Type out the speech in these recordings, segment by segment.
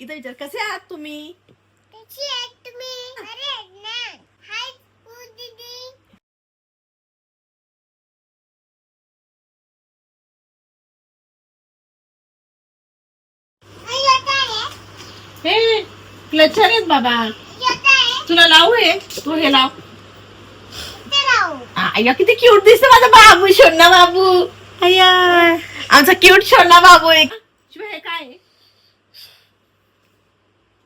इथं विचार. कसे आहात तुम्ही? हे क्लचर आहेत बाबा. तुला लावू हे? तू हे लाव. अय्या किती क्यूट दिसतो माझा बाबू शोना बाबू. अय्या आमचा क्यूट शोना बाबू एक शिवाय हे काय आहे?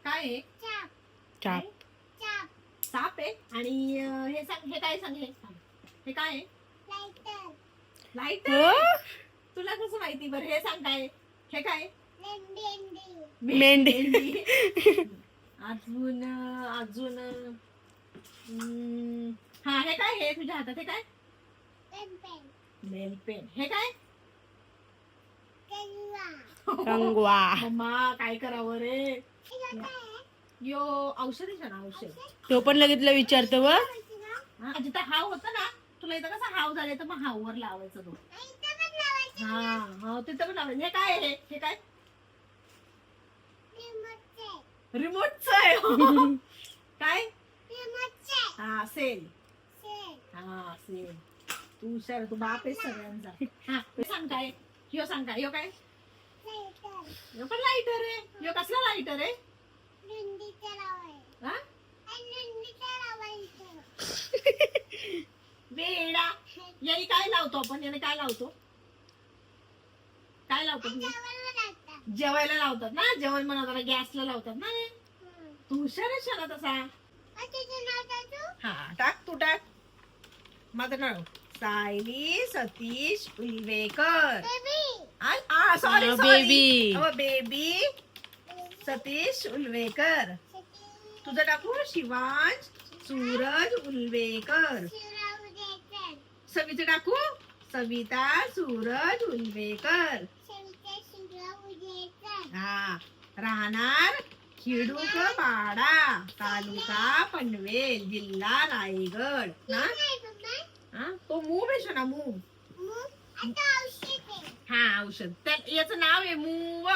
काय आहे? चाप. चाप. साप आहे? आणि अं, हे सांग हे काय सांग हे काय आहे? लाईटर तुला कसं माहिती बरं? हे सांग काय आहे? हे काय आहे? मेंढी. अजून अजून हा हे काय हे तुझ्या हातात हे काय? नेल पेन हे काय? कंगवा. मम्मा काय करावं रे? यो औषध आहे ना औषध. तो पण लगेच विचारतो व. हा, जिथं हाव होतं ना तुला इथं कसं हाव झाले तर मग हाववर लावायचं तो. इथं पण लावायचं हा हा तिथं पण लावायचं. हे काय आहे? हे काय? रिमोटचे रिमोटच आहे. काय? हा सेल. सेल. हा सेल. तू हुशार तू बाप आहे सगळ्यांचा. हा हे सांग काय? ह्यो सांग काय? ह्यो काय? पण लाईटर आहे? ह्यो कसला लाईटर आहे? हा? वेडा. याने काय लावतो आपण? याने काय लावतो? काय लावतो तुम्ही लागतात जेवायला लावतात ना? जेवण बनवताना गॅसला लावतात ना रे. तू हुशार आहे शाळा तसा. हा टाक तू टाक. माझं नाव Sayali Satish Ulwekar. Baby. Sorry baby. Baby Satish Ulwekar. तुझं टाकू शिवांश सूरज उलवेकर. सविता टाकू सविता सूरज उलवेकर. हा. राहणार खिडूक पाडा तालुका पनवेल जिल्हा रायगड. हा? तो मूव आहे ना मूव? हा औषध. त्या याचं नाव आहे मूव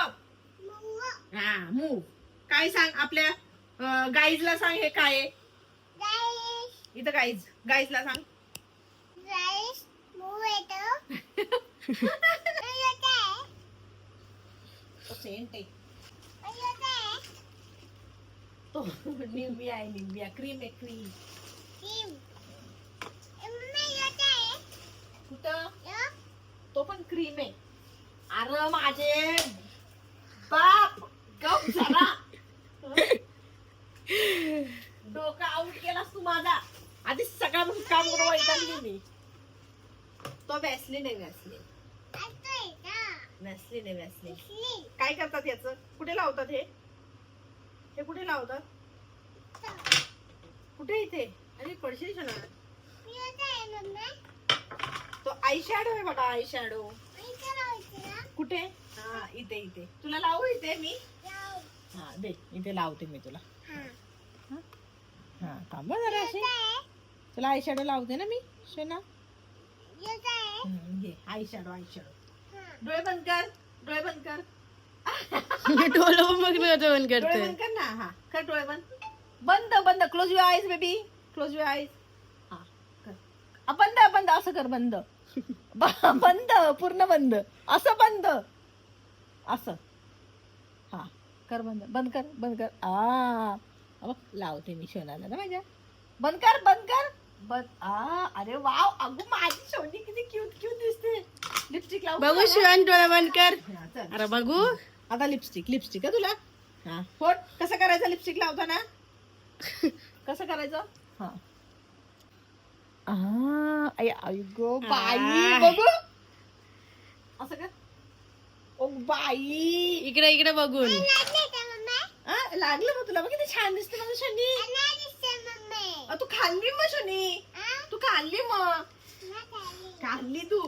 हा मूव. काय सांग आपल्या अं, गाईजला सांग हे काय आहे? इथं गाईज गाईजला सांग. काय सेंट आहे. तो निंबिया आहे निंबिया क्रीम आहे क्रीम टीम मम्मी अय्यो काय कुठं यो तो पण क्रीम आहे. अरे माझे बाप गप झाला. डोका आउट केलास तू माझा. आधी सकाळपासून काम करून वैतागली मी. तो बॅसली नाही बॅसली असतोय का बॅसली काय करतात याच? कुठे लावतात हे? हे कुठे लावतात? कुठे इथे? अरे पडशील ना आई शॅडो आहे बघा आई शॅडो कुठे? हा इथे इथे. तुला लावू इथे मी? हा दे. इथे लावते मी तुला. हा? थांबा जरा असे तुला आई शॅडो लावते ना मी शेना? घे. आई शॅडो आई शॅडो डोळे बंद कर डोळे बंद कर. मग बंद डोळे करतोय बंद कर ना हा. कर डोळे बंद. बंद बंद. Close your eyes baby close your eyes हा कर. बंद बंद. असं कर बंद. बंद पूर्ण बंद. असं बंद. असं. हा कर बंद. बंद कर बंद कर. आ बघ लावते मी शोनाला ना माझ्या. बंद कर बंद कर. बंद आ अरे वाव अगो माझी शोनी किती क्यूट क्यूट दिसते. लिपस्टिक लावू बघू डोळा बंद कर. अरे बघू. आता लिपस्टिक लिपस्टिक आहे तुला? हा फोट कसं करायचं लिपस्टिक लावताना? कसं करायचं? हा. Go by. बघू असं कर ओ बाई इकडे इकडे बघून लागले का मम्मी आ, लागलं मग तुला बघ किती छान दिसते माझं शनी तू खाल्ली मग शनी तू खाल्ली मग नाही खाल्ली. तू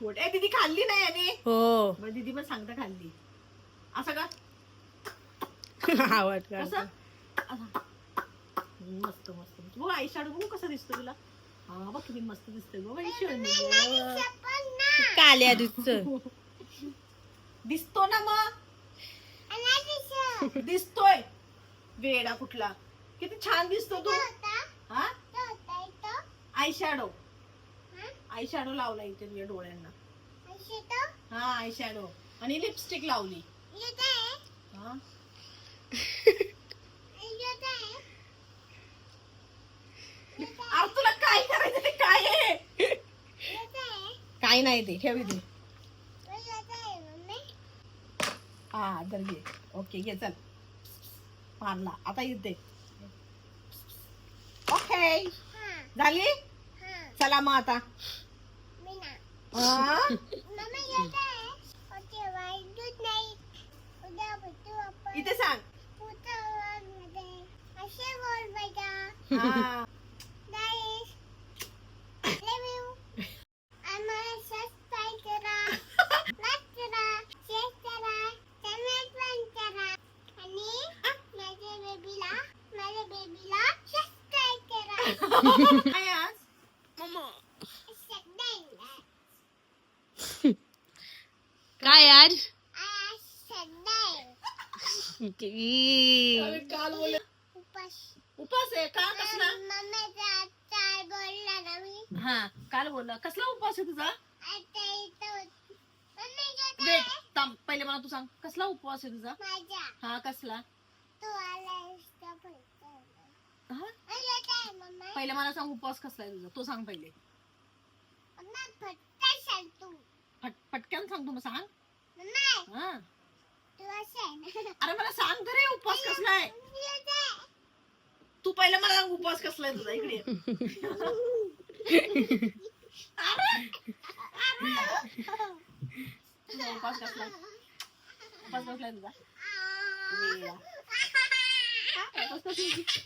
खोटे दीदी खाल्ली नाही आणि हो मग दीदी पण सांगता खाल्ली असं का आवड कसं. मस्त मस्त मस्त. बघ आई शाडू बघू कसं दिसतो तुला हा बघ किती मस्त दिसतोय दिसत पण ना. काल्या दिसत दिसतो ना मग. दिसतोय. वेडा कुठला. किती छान दिसतो तू. हा? आय शॅडो हा? आय शॅडो लावला इथे तुझ्या डोळ्यांना. हा आय शॅडो आणि लिपस्टिक लावली इथं आहे हा इथं आहे अरे तुला काय करायचं ते काय आहे इथं आहे काय नाही ते. ठेवी दे हा तर घे. ओके घे चल. मारला. आता येते. ओके झाली? चला मग आता. इथं सांग. असे बोल बेटा हा. Guys, love you. आम्हाला सबस्क्राईब करा लाईक करा शेअर करा कमेंट पण करा आणि माझ्या बेबीला माझ्या बेबीला सबस्क्राईब करा काय आज काय आज अरे काल बोल उपास. आहे का? कसला? बोलला हा काल बोलला. कसला उपास आहे तुझा? वेट थांब पहिले मला तू सांग. कसला उपवास आहे तुझा? हा कसला? हा? पहिले मला सांग उपवास कसला आहे तुझा. तो सांग पहिले. मम्मा फटका सांगतो फट पटकन सांग तू मग सांग. मम्मा हा. तू असं आहे ना. अरे मला सांग तर उपवास कसला आहे? मी येत आहे. तू पहिले मला सांग उपवास कसला आहे तुझा इकडे उपवास कसला आहे? उपवास कसला आहे तुझा. उपवास आहे तुझा?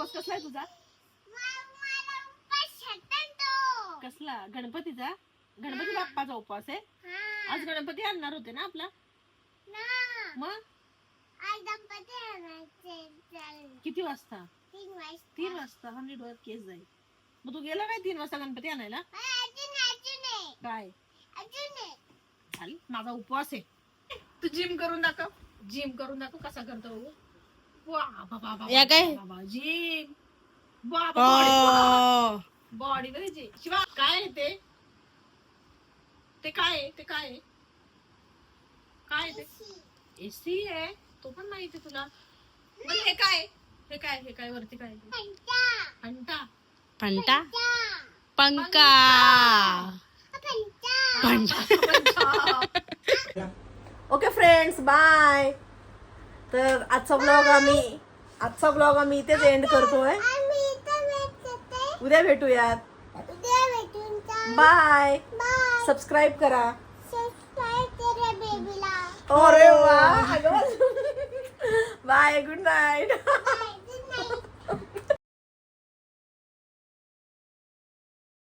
उपवास कसला आहे तुझा. कसला गणपतीचा गणपती बाप्पाचा उपवास आहे. आज गणपती आणणार होते ना आपला ना. मग. किती वाजता तीन वाजता. तीन वाजता हा नीट केस जाईल मग तू गेला काय तीन वाजता गणपती आणायला. काय. चालेल माझा उपवास आहे तू जिम करून दाखव जिम करून दाखव कसा करतो बघू या काय? बाबा बॉडी बघायची शिवा काय आहे ते? ते काय आहे? ते काय आहे? काय आहे ते? एसी आहे. तो पण माहिती तुला. मग हे काय हे काय हे काय वरती काय पंटा. फंटा. पंका. ओके फ्रेंड्स बाय तर आजचा ब्लॉग आम्ही आजचा ब्लॉग आम्ही इथेच एंड करतोय. उद्या भेटूयात. Bye bye. सबस्क्राईब करा. अरे वा बाय. Good night.